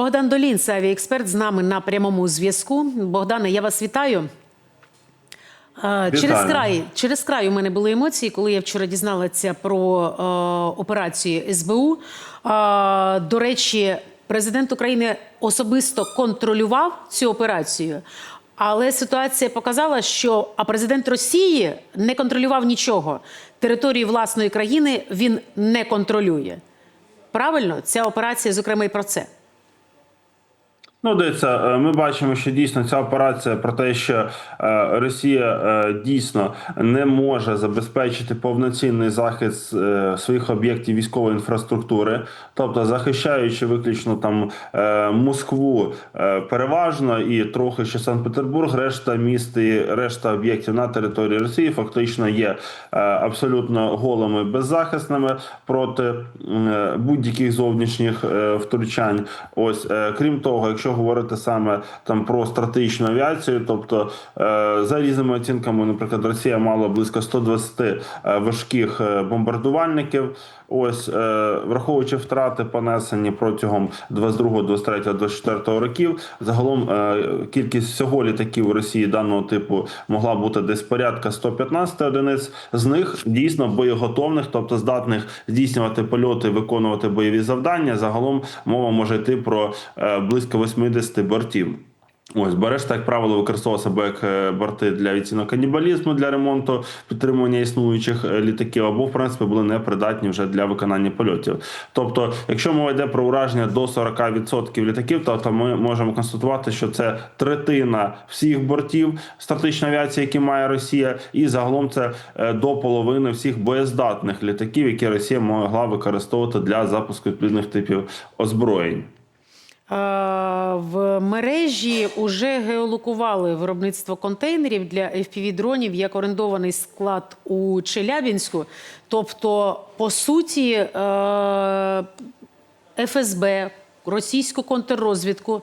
Богдан Долін, це авіаексперт, з нами на прямому зв'язку. Богдане, я вас вітаю. Е, Через край, через край у мене були емоції, коли я вчора дізналася про е, операцію СБУ. Е, до речі, президент України особисто контролював цю операцію. Але ситуація показала, що а президент Росії не контролював нічого. Території власної країни він не контролює. Правильно, ця операція, зокрема, і про це. Ну, дивіться, е, ми бачимо, що дійсно ця операція про те, що е, Росія е, дійсно не може забезпечити повноцінний захист своїх об'єктів військової інфраструктури, тобто захищаючи виключно там Москву переважно і трохи ще Санкт-Петербург, решта міст і решта об'єктів на території Росії фактично є абсолютно голими беззахисними проти будь-яких зовнішніх втручань. Ось крім того, якщо говорити саме там про стратегічну авіацію, тобто е, за різними оцінками, наприклад, Росія мала близько 120 е, важких е, бомбардувальників. Ось враховуючи втрати понесені протягом 22, 23, 24 років, загалом кількість всього літаків у Росії даного типу могла бути десь порядка 115 одиниць. З них дійсно боєготовних, тобто здатних здійснювати польоти, виконувати бойові завдання. Загалом мова може йти про близько 80 бортів. Ось Берешта, як правило, використовував себе як борти для відцінного канібалізму для ремонту підтримування існуючих е, літаків, або в принципі були непридатні вже для виконання польотів. Тобто, якщо мова йде про ураження до 40% літаків, то, то ми можемо констатувати, що це третина всіх бортів стратегічної авіації, які має Росія, і загалом це е, до половини всіх боєздатних літаків, які Росія могла використовувати для запуску відповідних типів озброєнь. Е, В мережі вже геолокували виробництво контейнерів для FPV-дронів як орендований склад у Челябінську. Тобто, по суті, е, ФСБ, російську контррозвідку,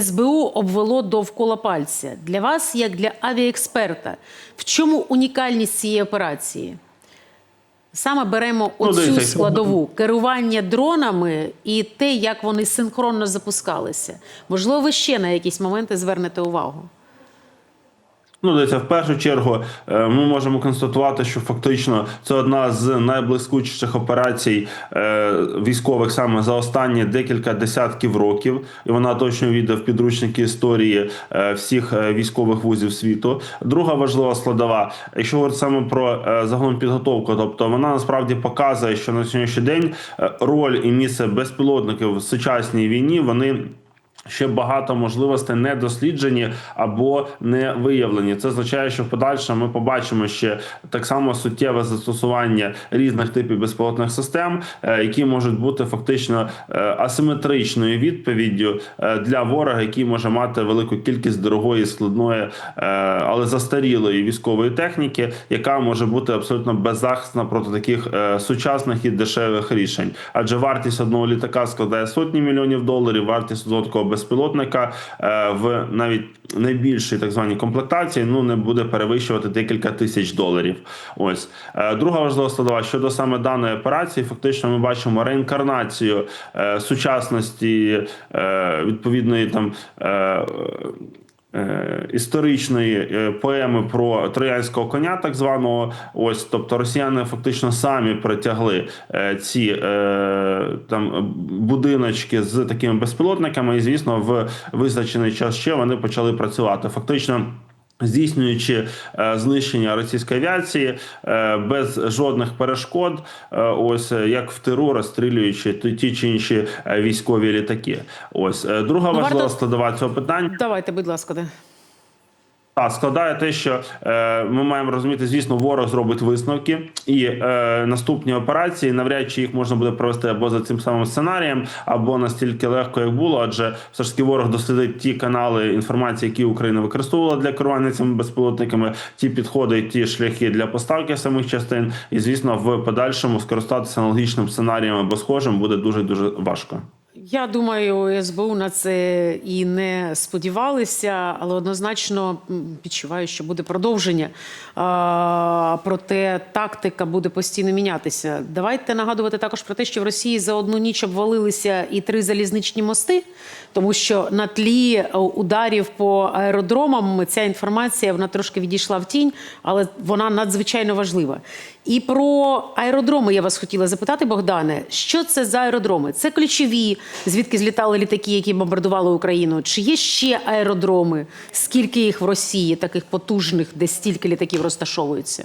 СБУ обвело довкола пальця. Для вас, як для авіаексперта, в чому унікальність цієї операції? Саме беремо Ну, оцю ну, складову керування дронами і те, як вони синхронно запускалися. Можливо, ви ще на якісь моменти звернете увагу. Ну, дивіться, в першу чергу е, ми можемо констатувати, що фактично це одна з найблискучіших операцій е, військових саме за останні декілька десятків років, і вона точно війде в підручники історії е, всіх військових вузів світу. Друга важлива складова, якщо говорити саме про загалом підготовку, тобто вона насправді показує, що на сьогоднішній день роль і місце безпілотників в сучасній війні вони. Ще багато можливостей не досліджені або не виявлені. Це означає, що в подальшому ми побачимо ще так само суттєве застосування різних типів безпілотних систем, е, які можуть бути фактично е, асиметричною відповіддю е, для ворога, який може мати велику кількість дорогої, складної, але застарілої військової техніки, яка може бути абсолютно беззахисна проти таких сучасних і дешевих рішень. Адже вартість одного літака складає сотні мільйонів доларів. Вартість такого безпілотника е, в навіть найбільшій так званій комплектації ну не буде перевищувати декілька тисяч доларів. Ось Е, друга важлива складова щодо саме даної операції. Фактично, ми бачимо реінкарнацію е, сучасності відповідної там. Е, Історичної е, поеми про троянського коня, так званого, ось тобто росіяни фактично самі притягли е, ці там будиночки з такими безпілотниками, і звісно, в визначений час ще вони почали працювати. Фактично. Здійснюючи е, знищення російської авіації е, без жодних перешкод, е, ось як в тиру розстрілюючи ті, чи інші військові літаки. Ось друга Ну, важлива складова цього питання. Давайте, будь ласка, де. Так, складає те, що е, ми маємо розуміти, звісно, ворог зробить висновки, і е, наступні операції навряд чи їх можна буде провести або за цим самим сценарієм, або настільки легко, як було. Адже все ж таки ворог дослідить ті канали інформації, які Україна використовувала для керування цими безпілотниками, ті підходи, ті шляхи для поставки самих частин. І звісно, в подальшому скористатися аналогічним сценарієм або схожим буде дуже дуже важко. Я думаю, СБУ на це і не сподівалися, але однозначно відчуваю, що буде продовження. А, проте тактика буде постійно мінятися. Давайте нагадувати також про те, що в Росії за одну ніч обвалилися і три залізничні мости, тому що на тлі е, ударів по аеродромам ця інформація вона трошки відійшла в тінь, але вона надзвичайно важлива. І про аеродроми я вас хотіла запитати, Богдане, що це за аеродроми? Це ключові, звідки злітали літаки, які бомбардували Україну? Чи є ще аеродроми? Скільки їх в Росії, таких потужних, де стільки літаків розташовуються?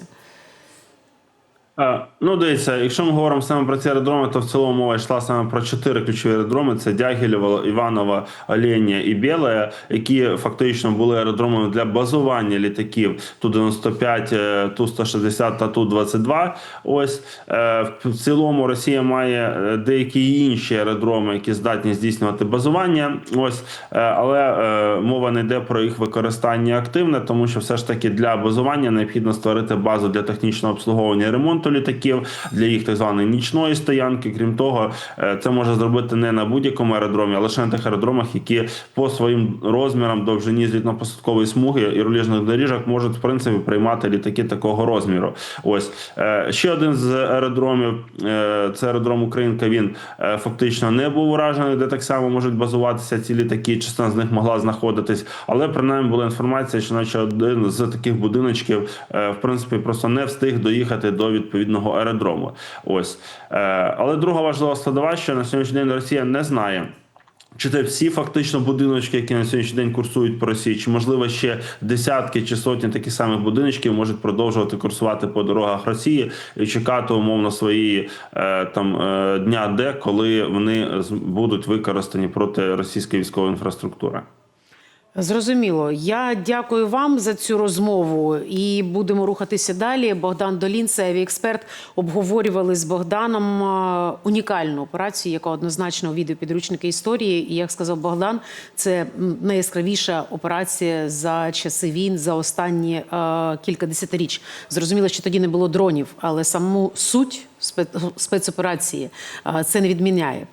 Е, Ну, дивіться, якщо ми говоримо саме про ці аеродроми, то в цілому мова йшла саме про чотири ключові аеродроми: це Дягілєво, Іваново, Оленя і Біле, які фактично були аеродромами для базування літаків Ту-95, е, Ту-160 та Ту-22. Ось е, в цілому Росія має деякі інші аеродроми, які здатні здійснювати базування. Ось, але мова не йде про їх використання активне, тому що все ж таки для базування необхідно створити базу для технічного обслуговування і ремонту літаків, для їх так званої нічної стоянки. Крім того, е, це може зробити не на будь-якому аеродромі, а лише на тих аеродромах, які по своїм розмірам, довжині злітно-посадкової смуги і руліжних доріжок можуть в принципі приймати літаки такого розміру. Ось Е, ще один з аеродромів е, це аеродром Українка. Він фактично не був уражений, де так само можуть базуватися ці літаки. Частина з них могла знаходитись, але принаймні була інформація, що наче один з таких будиночків в принципі просто не встиг доїхати до відповідного аеродрому. Ось Е, але друга важлива складова, що на сьогоднішній день Росія не знає. Чи це всі фактично будиночки, які на сьогоднішній день курсують по Росії, чи можливо ще десятки чи сотні таких самих будиночків можуть продовжувати курсувати по дорогах Росії і чекати умовно своєї е, там е, дня, де коли вони будуть використані проти російської військової інфраструктури. Зрозуміло. Я дякую вам за цю розмову і будемо рухатися далі. Богдан Долін, це авіексперт, обговорювали з Богданом е, унікальну операцію, яка однозначно увійде в підручники історії. І як сказав Богдан, це найяскравіша операція за часи війн за останні е, кілька десятиріч. Зрозуміло, що тоді не було дронів, але саму суть спе- спецоперації е, це не відміняє.